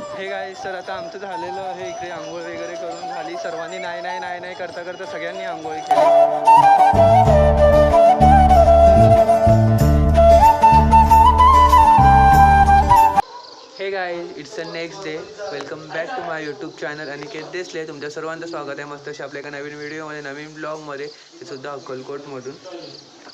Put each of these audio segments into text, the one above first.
हे काय सर आता आमचं झालेलं आहे इकडे आंघोळ वगैरे करून झाली. सर्वांनी नाही नाही नाही नाही करता करता सगळ्यांनी आंघोळ केली. Hey guy it's a next day welcome back to my YouTube channel आणि केत देसले तुमच्या सर्वांचं स्वागत आहे. मस्त अशी आपल्या एका नवीन व्हिडिओमध्ये नवीन ब्लॉगमध्ये ते सुद्धा अक्कलकोटमधून.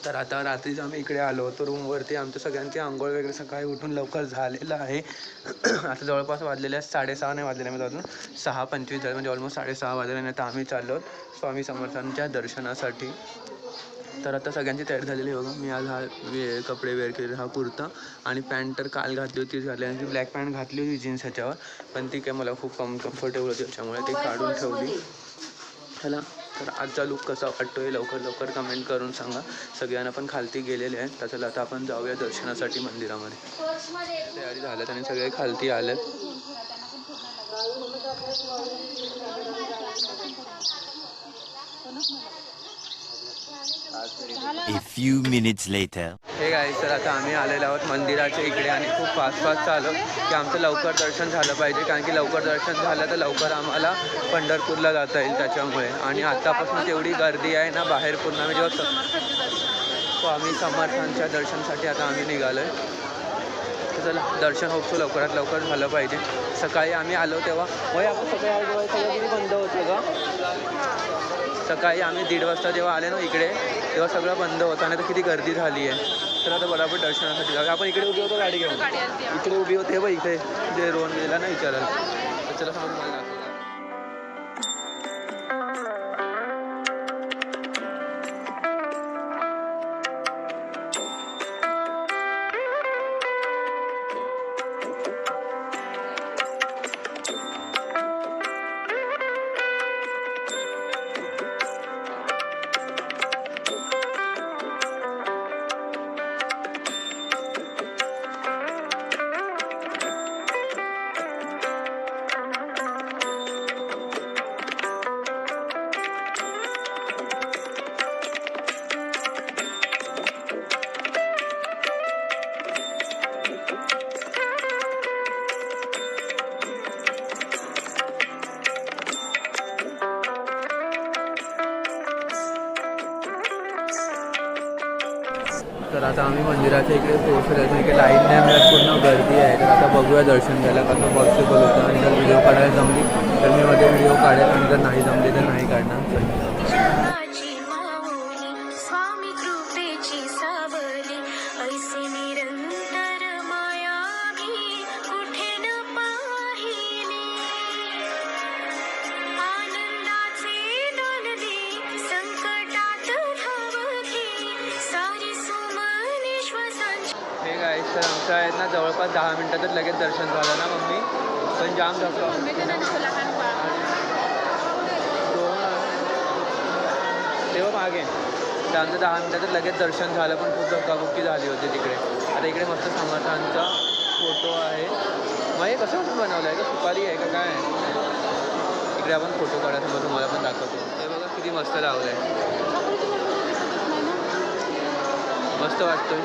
तर आता रात्रीच आम्ही इकडे आलो होतो रूमवरती. आमचं सगळ्यांची आंघोळ वगैरे सकाळी उठून लवकर झालेलं आहे. आता जवळपास वाजलेले साडेसहा नाही वाजलेले म्हणजे अजून सहा पंचवीस झाले म्हणजे ऑलमोस्ट साडेसहा वाजले नाही आता आम्ही चाललो स्वामी समर्थांच्या दर्शनासाठी. तर आता सगळ्यांची तयारी झालेली बघा. मी आज हा वे कपडे वेअर केले हा कुर्ता आणि पॅन्ट तर काल घातली होती घातली आणि ती ब्लॅक पॅन्ट घातली होती जीन्स ह्याच्यावर. पण ती काय मला खूप कम कम्फर्टेबल होती त्याच्यामुळे ती काढून ठेवली. चला. तर आजचा लुक कसा आहे लवकर लवकर कमेंट करून सांगा. सगळ्यांना पण खालती गेलेले आहेत. तर चला आता आपण जाऊया दर्शनासाठी मंदिरामध्ये. तयारी झाल्यात आणि सगळे खालती आलेत. A few minutes later. हे काय तर आता आम्ही आलेलो आहोत मंदिराच्या इकडे आणि खूप फास्ट फास्ट चालू. की आमचं लवकर दर्शन झालं पाहिजे कारण की लवकर दर्शन झालं तर लवकर आम्हाला पंढरपूरला जाता येईल त्याच्यामुळे. आणि आतापासून तेवढी गर्दी आहे ना बाहेर पूर्ण आम्ही जेव्हा स- स्वामी समर्थांच्या दर्शनसाठी आता आम्ही निघालो आहे तर चला दर्शन होपसो लवकरात लवकर झालं पाहिजे. सकाळी आम्ही आलो तेव्हा आपण सगळं किती बंद होतं का सकाळी आम्ही दीड वाजता जेव्हा आले ना इकडे तेव्हा सगळं बंद होतं आणि आता किती गर्दी झाली आहे. तर आता बरोबर दर्शनासाठी जाऊया. आपण इकडे उभी होतो गाडी घेऊन? इकडे उभी होते बघ इथे जे रोहन गेला ना विचारायला. तर चला समोर मला तर आता आम्ही मंदिराच्या इकडे पोहोचलो तर इकडे लाईन नाही मिळत पूर्ण गर्दी आहे. तर आता बघूया दर्शन घ्यायला. कसं पॉसिबल होतं आणि जर व्हिडिओ काढायला जमली तर मी मध्ये व्हिडिओ काढेल आणि जर नाही जमली तर नाही काढणार. मागे. तर दहा मिनटात लगेच दर्शन झालं पण खूप धक्काबुक्की झाली होती तिकडे. आता इकडे मस्त समर्थांचा फोटो आहे. मग हे कसं बनवलं आहे? का सुपारी आहे का काय आहे? इकडे आपण फोटो काढायचं मग तुम्हाला पण दाखवतो. हे बघा किती मस्त लावलं आहे मस्त वाटतोय.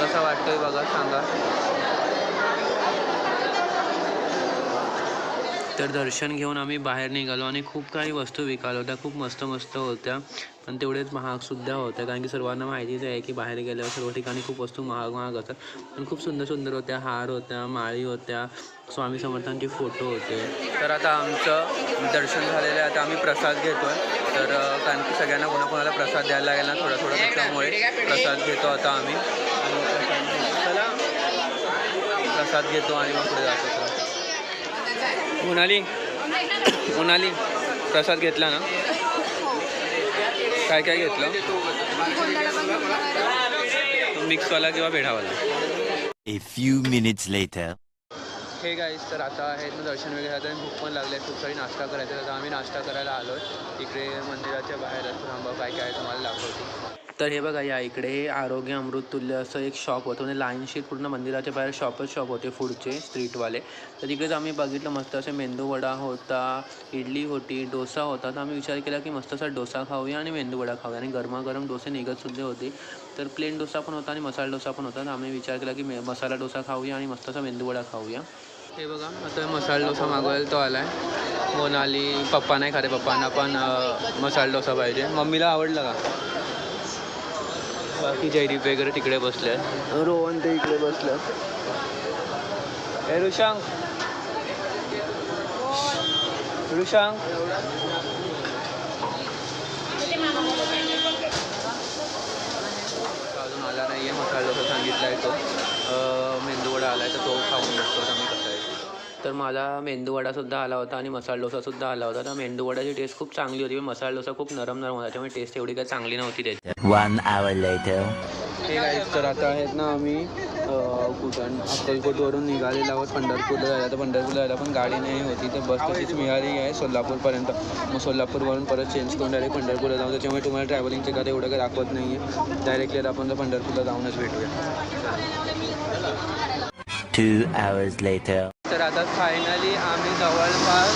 कसा वाटतोय बघा सांगा. तर दर्शन घेऊन आम्ही बाहेर निघालो आणि खूप काही वस्तू विकायला होत्या. खूप मस्त मस्त होत्या. पण तेवढेच महागसुद्धा होत्या. कारण की सर्वांना माहितीच आहे की बाहेर गेल्यावर सर्व ठिकाणी खूप वस्तू महाग महाग असतात. पण खूप सुंदर सुंदर होत्या. हार होत्या माळी होत्या स्वामी समर्थांचे फोटो होते. तर आता आमचं दर्शन झालेलं आहे. आता आम्ही प्रसाद घेतो आहे तर कारण की सगळ्यांना कोणाकोणाला प्रसाद द्यायला लागेल ना थोडा थोडा त्यामुळे प्रसाद घेतो आता आम्ही. प्रसाद घेतो. आणि मग पुढे जातो. मोनाली? मोनाली. प्रसाद घेतला ना? काय काय घेतलं? मिक्सवाला किंवा पेढावाला. A few minutes later. Hey guys तर आता आहेत ना दर्शन वगैरे आता भूक पण लागले खूप सारी नाश्ता करायचा तर आता आम्ही नाश्ता करायला आलो इकडे मंदिराच्या बाहेर असतो थांबा काय काय आहे तुम्हाला दाखवतो. तर हे बघा या इकडे हे आरोग्य अमृततुल्य असं एक शॉप होतं. म्हणजे लाईनशी पूर्ण मंदिराच्या बाहेर शॉपच शॉप होते फूडचे स्ट्रीटवाले तर तिकडेच आम्ही बघितलं मस्त असे मेंदू वडा होता इडली होती डोसा होता. तर आम्ही विचार केला की मस्त असा डोसा खाऊया आणि मेंदू वडा खाऊया. आणि गरमागरम डोसे निघत सुद्धा होते. तर प्लेन डोसा पण होता आणि मसाला डोसा पण होता. तर आम्ही विचार केला की मे मसाला डोसा खाऊया आणि मस्त असा मेंदू वडा खाऊया. हे बघा आता मसाला डोसा मागवायला तो आला आहे मोनाली पप्पा नाही खाते पप्पांना पण मसाला डोसा पाहिजे. मम्मीला आवडला का? बाकी जयदीप वगैरे तिकडे बसले आहेत. रोहन ते इकडे बसले. ए ऋषांक ऋषांक अजून आला नाही आहे मसाला सांगितला आहे तो. मेंदूवडा आला आहे तर तो खाऊन कसा आहे तर मला मेंदूवडासुद्धा आला होता आणि मसाला डोसासुद्धा आला होता. तर मेंदूवडाची टेस्ट खूप चांगली होती. पण मसाला डोसा खूप नरम नरम होता. त्यामुळे टेस्ट एवढी काही चांगली नव्हती त्याची. One hour later. Hey guys तर आता आहेत ना आम्ही कुठं? अक्कलकोटवरून निघालेलो आहोत. पंढरपूरला जायला. तर पंढरपूरला जायला पण गाडी नाही होती. तर बस तशीच मिळाली आहे सोलापूरपर्यंत. मग सोलापूरवरून परत चेंज करून डायरेक्ट पंढरपूरला जाऊ त्याच्यामुळे तुम्हाला ट्रॅव्हलिंगचं काय एवढं काही दाखवत नाही आहे डायरेक्टली आता आपण तर पंढरपूरला जाऊनच भेटूया. Two hours later. तर आता फायनली आम्ही जवळपास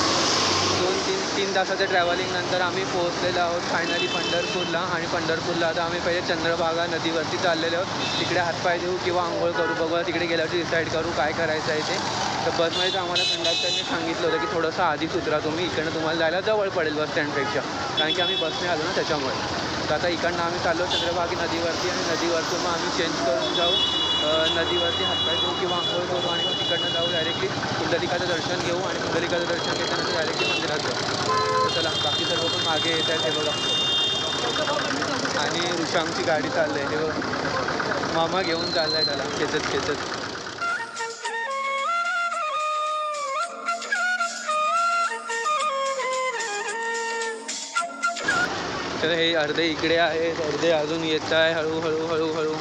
दोन तीन तीन तासाच्या ट्रॅव्हलिंगनंतर आम्ही पोहोचलेलो आहोत फायनली पंढरपूरला. आणि पंढरपूरला आता आम्ही पहिले चंद्रभागा नदीवरती चाललेलो आहोत. तिकडे हातपाय देऊ किंवा आंघोळ करू बघूया तिकडे गेल्यावरती डिसाईड करू काय करायचं आहे ते. तर बसमध्ये तर आम्हाला कंडक्टरने सांगितलं होतं की थोडंसं आधीच उतरा तुम्ही इकडनं तुम्हाला जायला जवळ पडेल बस स्टँडपेक्षा कारण की आम्ही बसने आलो ना त्याच्यामुळे. तर आता इकडनं आम्ही चाललो चंद्रभागी नदीवरती आणि नदीवरतून मग आम्ही चेंज करून जाऊ. नदीवरती हातपाय धुवू किंवा आंघोळ करू आणि मग तिकडनं जाऊ डायरेक्टली कुंडलिकाचं दर्शन घेऊ आणि कुंडलिकाचं दर्शन घेतल्यानंतर डायरेक्टली मंदिरात जाऊ. चला बाकी सर्व पण मागे येत आहेत हे बघा. आणि ऋषांची गाडी चालली आहे हे बघा. मामा घेऊन चाललाय त्याला खेचत खेचत. तर हे अर्धे इकडे आहेत अर्धे अजून येत आहे हळूहळू हळूहळू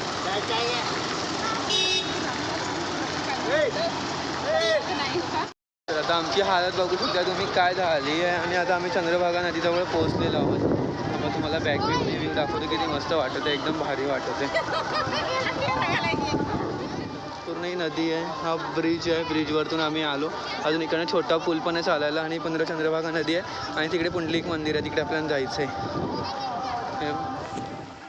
आता आमची हालत बघू शकता तुम्ही काय झाली आहे. आणि आता आम्ही चंद्रभागा नदीजवळ पोहोचलेलो आहोत. मग तुम्हाला बॅक व्ह्यू दाखवतो किती मस्त वाटत आहे. एकदम भारी वाटत आहे. पूर्ण ही नदी आहे. हा ब्रिज आहे. ब्रिजवरतून आम्ही आलो. अजून इकडे छोटा पूल पण आहे चालायला आणि पंधरा चंद्रभागा नदी आहे. आणि तिकडे पुंडलिक मंदिर आहे. तिकडे आपल्याला जायचं आहे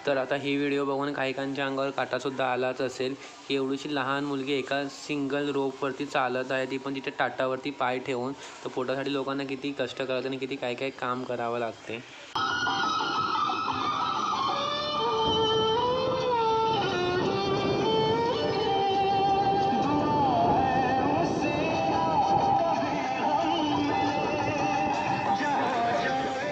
तर आता ही व्हिडिओ बघून काहीकांच्या अंगावर काटासुद्धा आलाच असेल. की एवढीशी लहान मुलगी एका सिंगल रोपवरती चालत आहे ती पण तिथे टाटावरती पाय ठेवून तर पोटासाठी लोकांना किती कष्ट करावं आणि किती काय काय काम करावं लागते.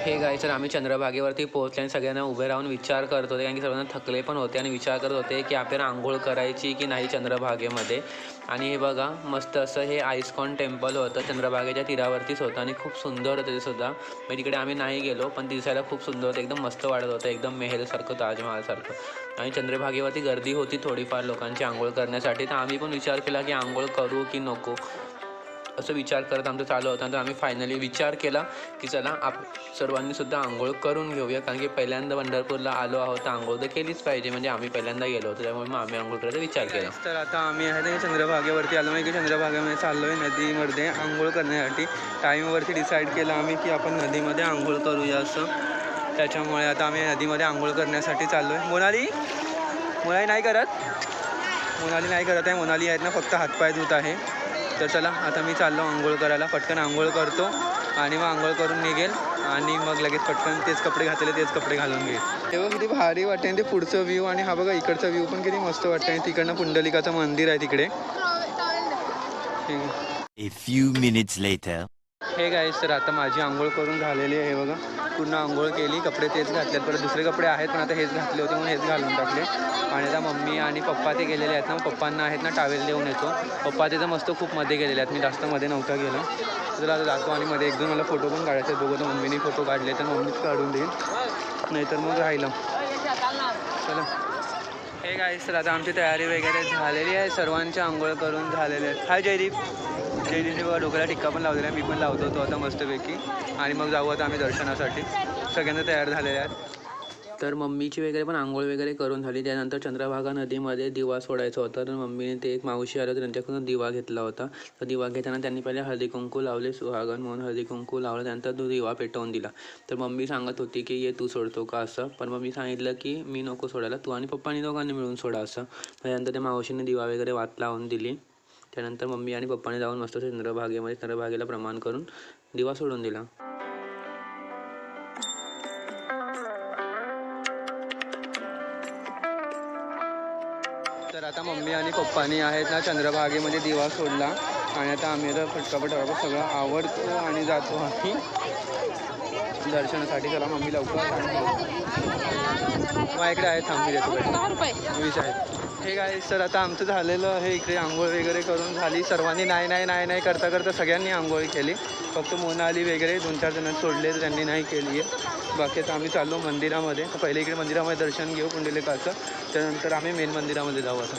हे गाय तर आम्ही चंद्रभागेवरती पोहोचले आणि सगळ्यांना उभे राहून विचार करत होते. कारण की सर्वांना थकले पण होते आणि विचार करत होते की आपल्याला आंघोळ करायची की नाही चंद्रभागेमध्ये. आणि हे बघा मस्त असं हे आईस्कॉन टेम्पल होतं चंद्रभागेच्या तीरावरतीच होतं आणि खूप सुंदर होतं ते सुद्धा. म्हणजे तिकडे आम्ही नाही गेलो पण दिसायला खूप सुंदर होतं एकदम मस्त वाटत होतं एकदम मेहेलसारखं ताजमहालसारखं. आणि चंद्रभागेवरती गर्दी होती थोडीफार लोकांची आंघोळ करण्यासाठी. तर आम्ही पण विचार केला की आंघोळ करू की नको. असं विचार करत आमचं चालू होता. तर आम्ही फायनली विचार केला की चला आप सर्वांनी सुद्धा आंघोळ करून घेऊया. कारण की पहिल्यांदा पंढरपूरला आलो आहोत तर आंघोळ तर केलीच पाहिजे. म्हणजे आम्ही पहिल्यांदा गेलो होतो त्यामुळे मग आम्ही आंघोळ करायचा विचार केला. तर आता आम्ही आहे ते चंद्रभागेवरती आलो. म्हणजे चंद्रभागेमध्ये चाललो आहे नदीमध्ये आंघोळ करण्यासाठी. टाईमवरती डिसाईड केलं आम्ही की आपण नदीमध्ये आंघोळ करूया असं. त्याच्यामुळे आता आम्ही नदीमध्ये आंघोळ करण्यासाठी चाललो आहे मोनाली? मोनाली नाही करत? मोनाली नाही करत आहे. मोनाली आहेत ना फक्त हातपाय धुत आहे. तर चला आता मी चाललो आंघोळ करायला. पटकन आंघोळ करतो आणि मग आंघोळ करून निघेल आणि मग लगेच पटकन तेच कपडे घातलेले तेच कपडे घालून घेईल. तेव्हा किती भारी वाटते ते पुढचं व्ह्यू आणि हा बघा इकडचा व्ह्यू पण किती मस्त वाटतं तिकडनं पुंडलिकाचं मंदिर आहे तिकडे. A few minutes later. Hey guys sir आता माझी आंघोळ करून झालेली आहे बघा. पूर्ण आंघोळ केली कपडे तेच घातलेत. परत दुसरे कपडे आहेत पण आता हेच घातले होते म्हणून हेच घालून टाकले. आणि आता मम्मी आणि पप्पा ते गेलेले आहेत ना पप्पांना आहेत ना टावेल देऊन येतो. पप्पा तिथं मस्त खूप मध्ये गेलेले आहेत. मी जास्त मध्ये नव्हता गेलो. तर आता जातो आणि मध्ये एक दोन मला फोटो पण काढायचे बघू तर मम्मीने फोटो काढले तर मम्मीच काढून देईल. नाहीतर मग राहिलं. चला. हे गाईस सर आता आमची तयारी वगैरे झालेली आहे. सर्वांची आंघोळ करून झालेले आहेत. हाय जयदीप. जयदीपने बघा डोक्याला टिक्का पण लावलेला आहे मी पण लावतो तो आता मस्तपैकी. आणि मग जाऊ आता आम्ही दर्शनासाठी. सगळ्यांना तयार झालेले आहेत तर मम्मीची वगैरे पण आंघोळ वगैरे करून झाली. त्यानंतर चंद्रभागा नदीमध्ये दिवा सोडायचा होता. तर मम्मीने ते एक मावशी आलं तर त्यांच्याकडून दिवा घेतला होता. तर दिवा घेताना त्यांनी पहिले हळदी कुंकू लावले सुहागन म्हणून हळदी कुंकू लावलं. त्यानंतर तो दिवा पेटवून दिला. तर मम्मी सांगत होती की ये तू सोडतो का असं? पण मम्मी सांगितलं की मी नको सोडायला. तू आणि पप्पानी दोघांनी मिळून सोडा असं. त्यानंतर त्या मावशीने दिवा वगैरे वात लावून दिली. त्यानंतर मम्मी आणि पप्पाने जाऊन मस्त चंद्रभागेमध्ये चंद्रभागेला प्रमाण करून दिवा सोडून दिला. तर आता मम्मी आणि पप्पानी आहेत ना चंद्रभागेमध्ये दिवा सोडला. आणि आता आम्ही आता फटकापट सगळं आवडतो आणि जातो आम्ही. दर्शनासाठी चला मम्मी लवकर. माझ्याकडे आहे थांबी देतो भेट वीस आहेत. हे काय सर आता आमचं झालेलं आहे इकडे आंघोळ वगैरे करून झाली. सर्वांनी नाही नाही नाही नाही करता करता सगळ्यांनी आंघोळ केली. फक्त मोनाली वगैरे दोन चार जण सोडले त्यांनी नाही केली आहे. बाकी आता आम्ही चाललो मंदिरामध्ये. तर पहिले इकडे मंदिरामध्ये दर्शन घेऊ कुंडलिकाचं. त्यानंतर आम्ही मेन मंदिरामध्ये जाऊ आता.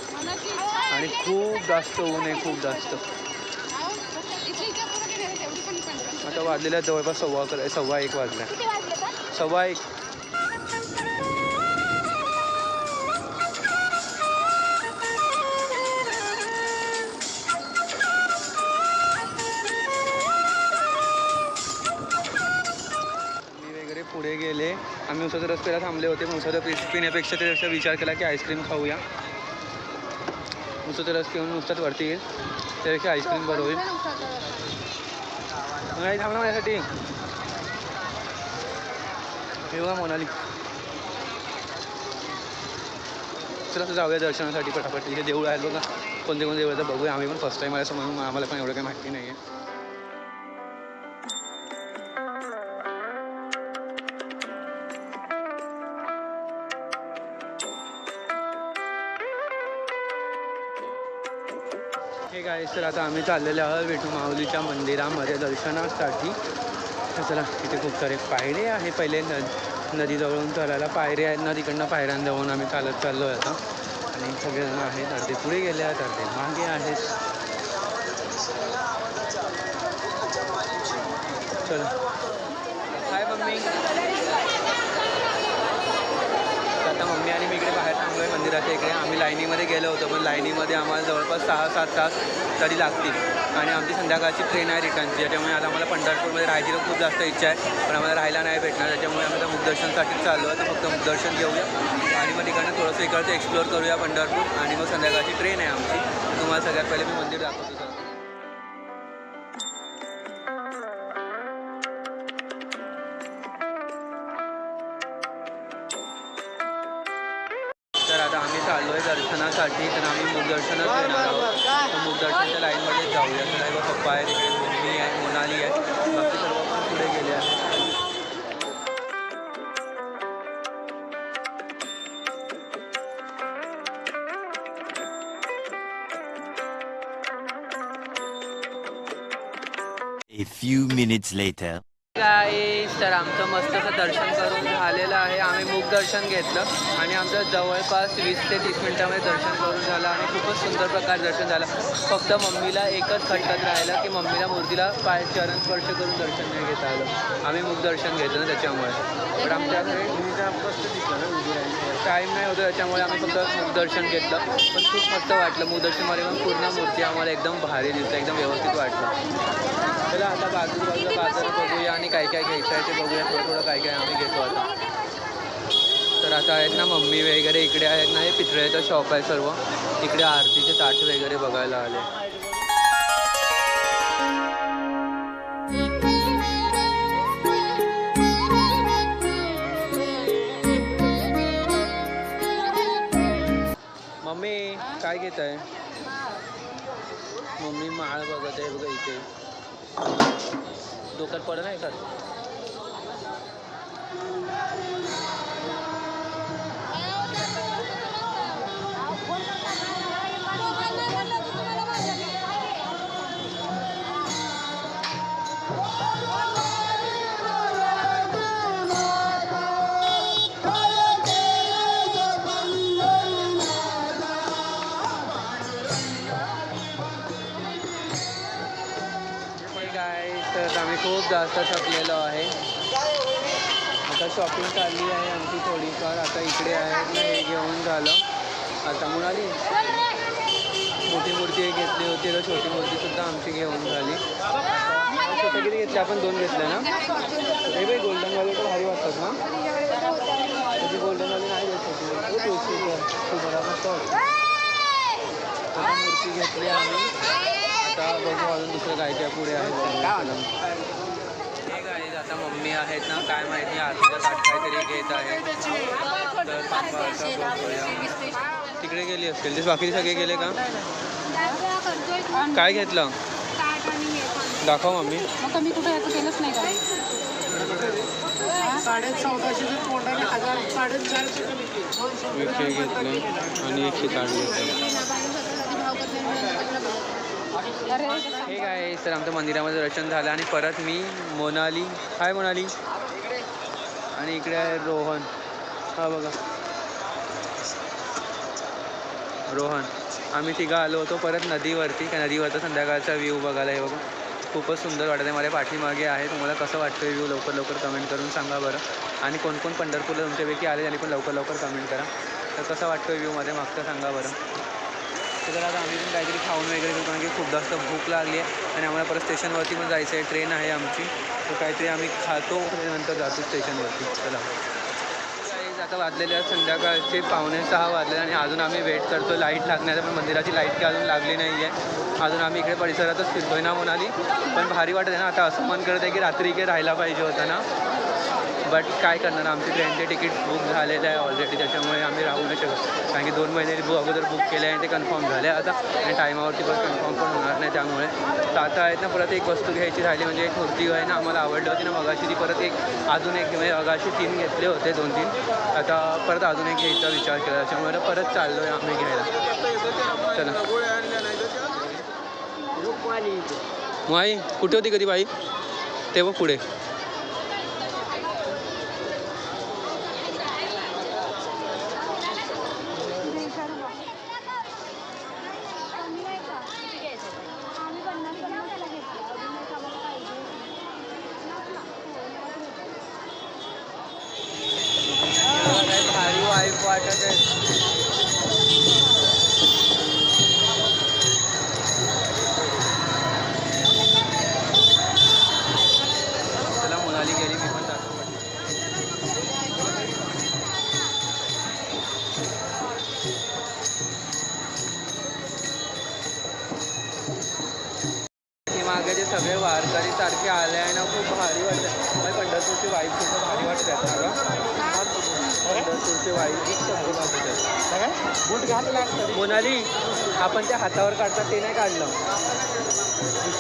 आणि खूप जास्त ऊन आहे खूप जास्त. आता वाजलेल्या जवळपास सव्वा अकरा सव्वा एक वाजल्या. सव्वा एक. पुढे गेले. आम्ही उसाचा रस प्यायला थांबले होते. पण उसाचा पीस पिण्यापेक्षा त्यापेक्षा विचार केला की आईस्क्रीम खाऊया. उसाचा रस पिऊन नुसताच वरती येईल. त्यापेक्षा आईस्क्रीम बरं होईल. नाही थांबणार माझ्यासाठी. हे मोनाली. चला आता जाऊया दर्शनासाठी पटापट. इथे देऊळ आहेत बघा. कोणते कोणते देऊळ बघूया. आम्ही पण फर्स्ट टाईम आल्याचं म्हणून आम्हाला पण एवढं काही माहिती नाही आहे तर आता आम्ही चाललेले आहोत विठू माऊलीच्या मंदिरामध्ये दर्शनासाठी. चला तिथे खूप सारे पायरे आहे पहिले न नदीजवळून चालायला पायरे आहेत. ना तिकडनं पायऱ्यांजवळून आम्ही चालत चाललो आहे आता. आणि सगळेजण आहेत. अर्धे पुढे गेले आहेत अर्धे मागे आहेत. चला. हाय मम्मी. आता मम्मी आणि मी इकडे बाहेर थांबलो आहे मंदिराच्या इकडे. आम्ही लाईनीमध्ये गेलो होतो पण लाईनीमध्ये आम्हाला जवळपास सहा सात तास तरी लागतील. आणि आमची संध्याकाळची ट्रेन आहे रिटर्नची त्याच्यामुळे आता आम्हाला पंढरपूरमध्ये राहायची तर खूप जास्त इच्छा आहे. पण आम्हाला राहायला नाही भेटणार. त्याच्यामुळे आम्ही आता मुखदर्शनसाठीच चाललो आहे. तर फक्त मुखदर्शन घेऊया. आणि मग तिकडनं थोडंसं इकडचं एक्सप्लोअर करूया पंढरपूर. आणि मग संध्याकाळची ट्रेन आहे आमची. तुम्हाला सगळ्यात पहिले मी मंदिर दाखवतो minutes later. गाईस तर आमचं मस्तचं दर्शन करून झालेलं आहे. आम्ही मुख दर्शन घेतलं आणि आमचं जवळपास वीस ते तीस मिनटामध्ये दर्शन करून झालं आणि खूपच सुंदर प्रकारे दर्शन झालं. फक्त मम्मीला एकच खटकत राहिलं की मम्मीला मूर्तीला पाय चरण स्पर्श करून दर्शन नाही घेता आलं. आम्ही मुख दर्शन घेतलं त्याच्यामुळे. पण आमच्याकडे टाईम नाही होतं त्याच्यामुळे आम्ही फक्त मुखदर्शन घेतलं. पण खूप मस्त वाटलं. मुखदर्शनमध्ये पण पूर्ण मूर्ती आम्हाला एकदम भारी दिसतं एकदम व्यवस्थित वाटलं. चला आता बाजू बाजूला बाजार बघूया आणि काय काय घ्यायचं आहे ते बघूया. थोडं थोडं काय काय आम्ही घेतो आता. तर आता आहेत ना मम्मी वगैरे इकडे आहेत ना हे पितळेचं शॉप आहे सर्व. इकडे आरतीचे ताट वगैरे बघायला आले. मम्मी काय घेत आहे मम्मी माळ बघत आहे बघा इथे. डोक्यात पडत नाही का? जास्त थकलेलो आहे. आता शॉपिंग चालली आहे आमची थोडीफार. आता इकडे आहे. ना हे घेऊन झालं. आता मुळाली मोठी मूर्ती एक घेतली होती. तर छोटी मूर्तीसुद्धा आमची घेऊन झाली. छोटे किती घेतले? आपण दोन घेतले ना? हे बाई गोल्डनवाले तर भारी वाटतात ना? त्याची गोल्डनवाली नाही देत होती. तुम्हाला मस्त मूर्ती घेतली आम्ही. आता बघू अजून दुसरं काय काय पुढे आहे. हे गाईज आता मम्मी आहेत ना काय माहिती आजच्या ताट काहीतरी घेत आहे. तर थांबा आता बघूया. तिकडे गेली असतील ते? बाकी सगळे गेले का? काय घेतलं? दाखव मम्मी. मग कमी कुठे याचं केलंच नाही का विषय घेतले आणि एकशे काढले हे काय तर आमच्या मंदिरामध्ये दर्शन झालं आणि परत मी मोनाली. हाय मोनाली. आणि इकडे आहे रोहन. हा बघा. रोहन. आम्ही तिघं आलो होतो परत नदीवरती. त्या नदीवरचा संध्याकाळचा व्ह्यू बघायला. हे बघा. खूपच सुंदर वाटत आहे माझ्या पाठीमागे आहे. तुम्हाला कसं वाटतं व्ह्यू लवकर लवकर कमेंट करून सांगा बरं. आणि कोण कोण पंढरपूरला तुमच्यापैकी आले त्यांनी पण लवकर लवकर कमेंट करा. तर कसं वाटतं व्ह्यू माझ्या मागचं सांगा बरं. तर आता आम्ही पण काहीतरी खाऊन वगैरे घेऊ कारण की खूप जास्त भूक लागली आहे आणि आम्हाला परत स्टेशनवरती पण जायचं आहे. ट्रेन आहे आमची. तर काहीतरी आम्ही खातो नंतर जातो स्टेशनवरती. चला. आता वाजलेले आहेत संध्याकाळचे पावणे सहा वाजले आणि अजून आम्ही वेट करतो. लाइट लागण्याचा पण मंदिराची लाइट काही अजून लागली नाही आहे अजून आम्ही इकडे परिसरातच फिरतोय ना म्हणाली पण भारी वाटत आहे ना आता असं मन करत आहे की रात्री इकडे राहायला पाहिजे होतं ना. बट काय करणार? आमची ट्रेनचे तिकीट बुक झालेलं आहे ऑलरेडी त्याच्यामुळे आम्ही राहू नाही शकत. कारण की दोन महिने बु- अगोदर बुक केले आहे ते कन्फर्म झाले. आता आणि टायमावरती पण कन्फर्म पण होणार नाही त्यामुळे. तर आता आहेत ना परत एक वस्तू घ्यायची राहिली म्हणजे एक मूर्ती आहे ना आम्हाला आवडली होती ना मगाशी. ती परत एक अजून एक म्हणजे मगाशी तीन घेतले होते दोन तीन. आता परत अजून एक घ्यायचा विचार केला. त्याच्यामुळे परत चाललो आहे आम्ही घ्यायला. चला. माई कुठे होती कधी बाई? तेव्हा पुढे.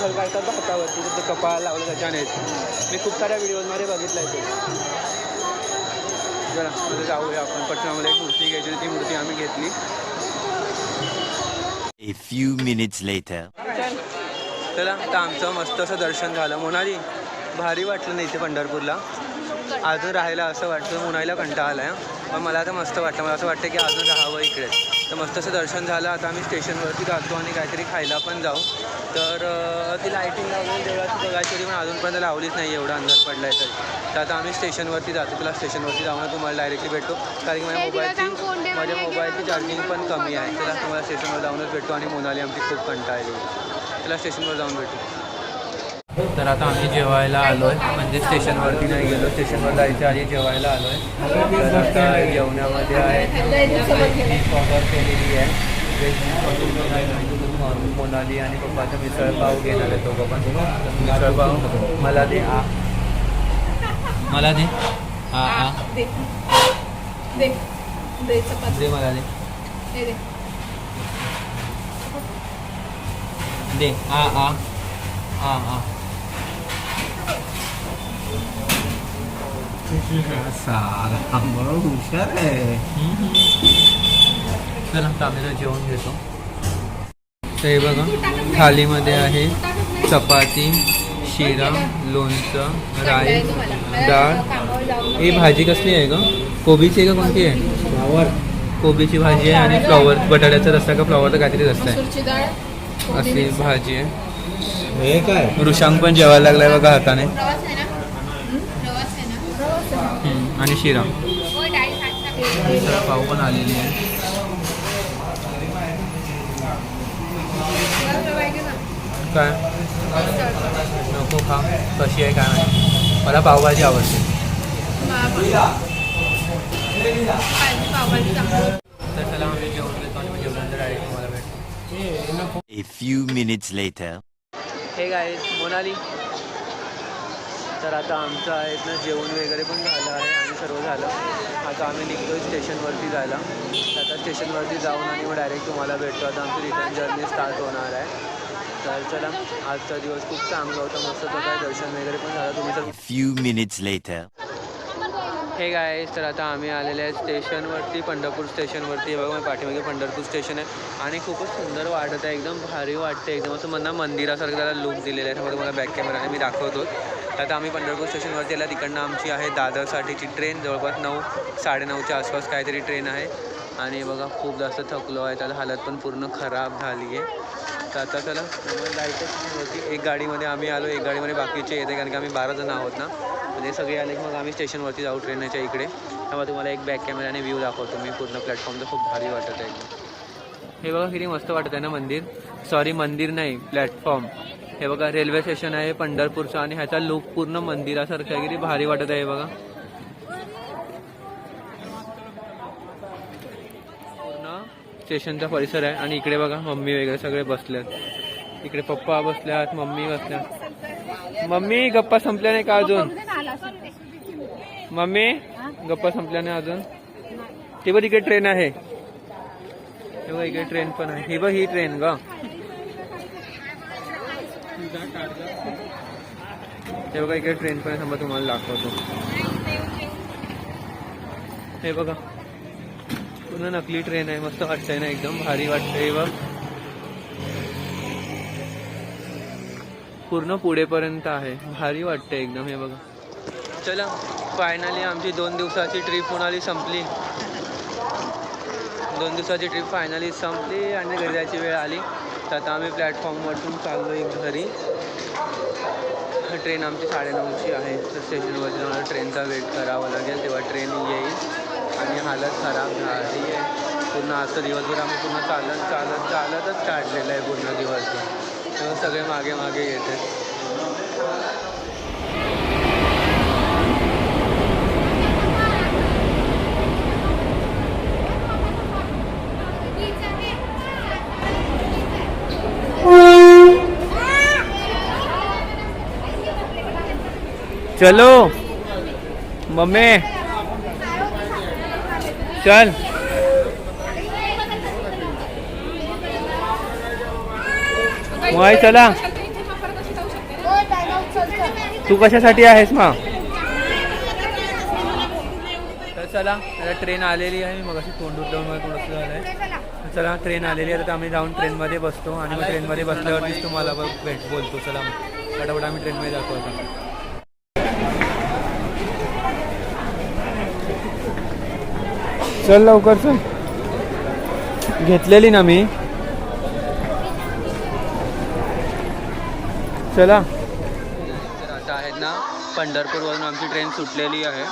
विठ्ठल काढतात बघ हातावरती ते कपाळ लावलं त्याच्याने मी खूप साऱ्या व्हिडिओजमध्ये बघितलं आहे ते. जरा तिथे जाऊया आपण. पटनामध्ये एक मूर्ती घ्यायची ती मूर्ती आम्ही घेतली. A few minutes later. चला. आता आमचं मस्त असं दर्शन झालं. मोनाली भारी वाटलं नाही इथे पंढरपूरला? अजून राहायला असं वाटतं. मोनालीला कंटाळा आला आहे पण मला आता मस्त वाटतं. मला असं वाटतं की अजून राहावं इकडेच तर मस्त असं दर्शन झालं. आता आम्ही स्टेशनवरती जातो आणि काहीतरी खायला पण जाऊ. तर ती लाईटिंग वगैरे देवळाची बघायची पण अजूनपर्यंत लावलीच नाही एवढा अंदाज पडला आहे तरी. तर आता आम्ही स्टेशनवरती जातो तुला स्टेशनवरती जाऊन तुम्हाला डायरेक्टली भेटतो. कारण की माझ्या मोबाईलची माझ्या मोबाईलची चार्जिंग पण कमी आहे. त्याला तुम्हाला स्टेशनवर जाऊनच भेटतो आणि मोनाली आमची खूप कंटाळली त्याला स्टेशनवर जाऊन भेटू. तर आता आम्ही जेवायला आलो आहे म्हणजे स्टेशनवरती नाही गेलो स्टेशनवर जायच्या आधी जेवायला आलो आहे तर आता जेवणामध्ये आहे. केलेली आहे. मोनाली आणि पप्पाचा मिसळपाव घेणार आहे दोघं पण. मिसळपाव मला दे. आ. मला दे. आ आ. दे. दे. मला दे. दे आ आ. आ आ. हुशार आहे. चला आम्ही जेवण घेतो. तर हे बघा थालीमध्ये आहे चपाती शिरा लोणचं राईस डाळ. ही भाजी कसली आहे ग? कोबीची आहे का कोणती आहे? फ्लावर. कोबीची भाजी आहे आणि फ्लॉवर. बटाट्याचा रस्ता का फ्लॉवरचा काहीतरी रस्ता आहे? अशी भाजी आहे. हे काय? वृषांक पण जेवायला लागलाय बघा हाताने. प्रवास आहे ना? प्रवास आहे ना? हम्म. आणि शिरा. मिसळ पाव पण आलेली आहे. काय? नको खा. कशी आहे काय मला पावभाजी आवडते. तर चला जेवण जेवल्यानंतर डायरेक्ट भेटतो. A few minutes later. हे काय मोनाली तर आता आमचं आहे ना जेवण वगैरे पण झालं आहे आणि सर्व झालं. आता आम्ही निघतोय स्टेशनवरती जायला. तर आता स्टेशनवरती जाऊन आणि मग डायरेक्ट तुम्हाला भेटतो. आता आमची रिटर्न जर्नी स्टार्ट होणार आहे. तर चला आजचा दिवस खूप चांगला होता मस्त तो काय दर्शन वगैरे पण झालं तुम्ही तर A few minutes later. हे काय तर आता आम्ही आलेले आहे स्टेशनवरती पंढरपूर स्टेशनवरती. हे बघा माझ्या पाठीमागे पंढरपूर स्टेशन आहे. आणि खूपच सुंदर वाटत आहे एकदम भारी वाटते एकदम असं मला मंदिरासारखं त्याला लुक दिलेलं आहे. त्यामध्ये मला बॅक कॅमेराने मी दाखवतो. तर आता आम्ही पंढरपूर स्टेशनवरती आला तिकडनं आमची आहे दादरसाठीची ट्रेन जवळपास नऊ साडेनऊच्या आसपास काहीतरी ट्रेन आहे. आणि बघा खूप जास्त थकलो आहे त्याला हालत पण पूर्ण खराब झाली आहे. तर आता चला जायचं होती एक गाडीमध्ये आम्ही आलो एक गाडीमध्ये बाकीचे येते कारण की आम्ही बारा जण आहोत ना. म्हणजे सगळे आले की मग आम्ही स्टेशनवरती जाऊ ट्रेनच्या इकडे. तेव्हा तुम्हाला एक बॅक कॅमेराने व्ह्यू दाखवतो मी. पूर्ण प्लॅटफॉर्मचं खूप भारी वाटत आहे. हे बघा किती मस्त वाटत आहे ना मंदिर. सॉरी मंदिर नाही प्लॅटफॉर्म हे बघा रेल्वे स्टेशन आहे पंढरपूरचं आणि ह्याचा लुक पूर्ण मंदिरासारखं आहे. किती भारी वाटत आहे बघा पूर्ण स्टेशनचा परिसर आहे आणि इकडे बघा मम्मी वगैरे सगळे बसलेत. इकडे पप्पा बसल्यात मम्मी बसल्यात. मम्मी गप्पा संपल्या नाही का अजून? मम्मी गप्पा संपल्या नाही अजून? ते बघ इकडे ट्रेन आहे. हे बघ इकडे ट्रेन पण आहे. ही बघ ही ट्रेन ग. हे बघा इकडे ट्रेन पण आहे. थांबा तुम्हाला दाखवतो. हे बघा. पूर्ण नकली ट्रेन आहे मस्त वाटतंय ना एकदम भारी वाटतंय बघ. पूर्ण पुढेपर्यंत आहे भारी वाटतंय एकदम हे बघा. चला फायनली आमची दोन दिवसाची ट्रिप होणारी संपली? दोन दिवसाची ट्रिप फायनली संपली आणि घरी जायची वेळ आली. तर आता आम्ही प्लॅटफॉर्मवरून चाललो एक घरी. ट्रेन आमची साडेनऊची आहे. तर स्टेशनवरती ट्रेनचा वेट करावा लागेल तेव्हा ट्रेन येईल. आणि हालत खराब झाली आहे. पूर्ण असं दिवसभर आम्ही पूर्ण चालत चालत चालतच काढलेलं आहे पूर्ण दिवस तेव्हा सगळे मागे मागे येते चलो मम्मी. चल. मग चला. तू कशासाठी आहेस मा? तर चला आता ट्रेन आलेली आहे. मग अशी तोंड उठल्यावर मला थोडंसं झालं आहे चला ट्रेन आलेली आहे. तर आम्ही जाऊन ट्रेनमध्ये बसतो. आणि मग ट्रेनमध्ये बसल्यावरतीच तुम्हाला बघ भेट बोलतो. चला मग. फटाफट आम्ही ट्रेनमध्ये दाखवतो चल लवकर चल. घेतलेली ना मी. चला. आता आहेत ना पंढरपूरवरून आमची ट्रेन सुटलेली आहे.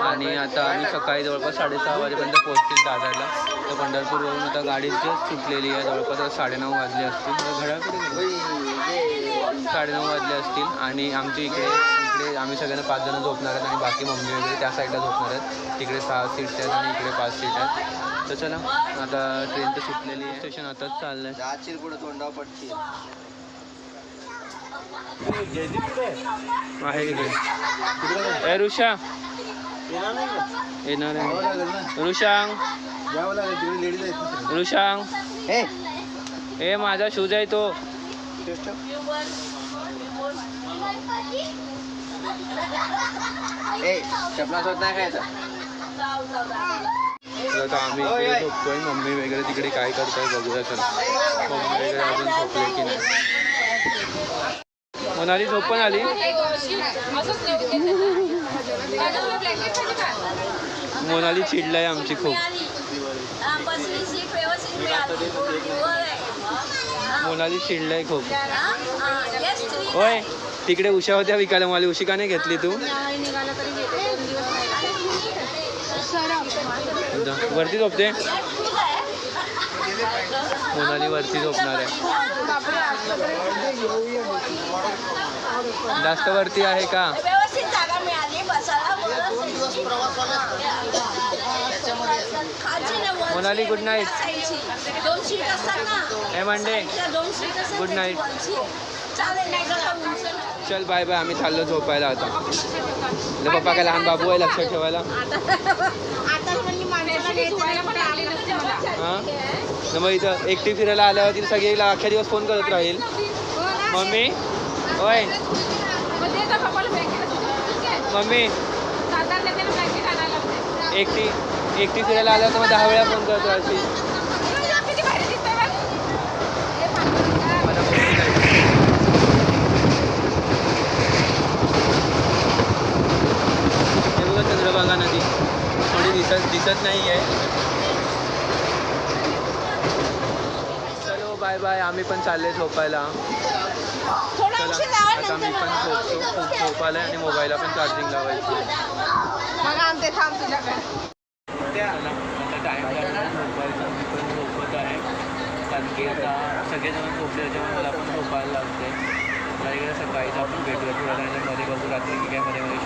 आणि आता आम्ही सकाळी जवळपास साडेसहा वाजेपर्यंत पोहोचतील दादरला. तर पंढरपूरवरून आता गाडी जस्ट सुटलेली आहे. जवळपास साडे साडेनऊ वाजले असतील. तर साडेनऊ वाजले असतील आणि आमची इकडे इकडे आम्ही सगळ्यांना पाच जण झोपणार आहेत आणि बाकी मम्मी वगैरे त्या साईडला झोपणार आहेत. तिकडे सहा सीट्स आहेत आणि इकडे पाच सीट आहेत. तर चला आता ट्रेन तर सुटलेली आहे. स्टेशन आताच चाललंय. जाशील पुढे तोंडावर पडशील आहे इकडे. ए ऋषा. येणार आहे. ऋषांग. तिकडे ऋषांग. हे ए माझा शूज आहे तो. ए नाही खायचा आम्ही इकडे झोपतोय. मम्मी वगैरे तिकडे काय करताय बघूया चल मम्मी वगैरे अजून झोपले की नाही? मोनाली झोप पण आली? मोनाली चिडलाय आमची खूप बसली सीट व्यवस्थित मिळाली मोनाली चिडलाय खूप. होय तिकडे उषा होत्या विकायला मला उशी का नाही घेतली तू? निघाला तरी घेते दोन दिवस राहिला. इथं. वरती झोपते? मोनाली वरती झोपणार आहे. जास्त वरती आहे का? मोनाली गुड नाईट दोन सीट असतात ना म्हणते गुड नाईट चल बाय बाय आम्ही चाललो झोपायला आता. पप्पा काय लहान बाबू आहे लक्षात ठेवायला. हां? मग इथं एकटी फिरायला आल्यावर तिला सगळी अख्ख्या दिवस फोन करत राहील. मम्मी? होय मम्मी? एकटी? एकटी फिरायला आल्यावर तर मग दहा वेळा फोन करत बघ. हे बघा चंद्रभागा नदी. थोडी दिसत दिसत नाही आहे. चलो बाय बाय आम्ही पण चालले झोपायला. थोडा चला आता मी नंतर पण झोपतो खूप झोपायला आणि मोबाईलला पण चार्जिंग लावायची. थांब तुझ्याकडे. झोपत आहे. कारण की आता सगळेजण झोपले त्याच्यामुळे मला पण झोपायला लागते मला इकडे सकाळीच आपण भेटूया. रात्री की काय मध्ये मध्ये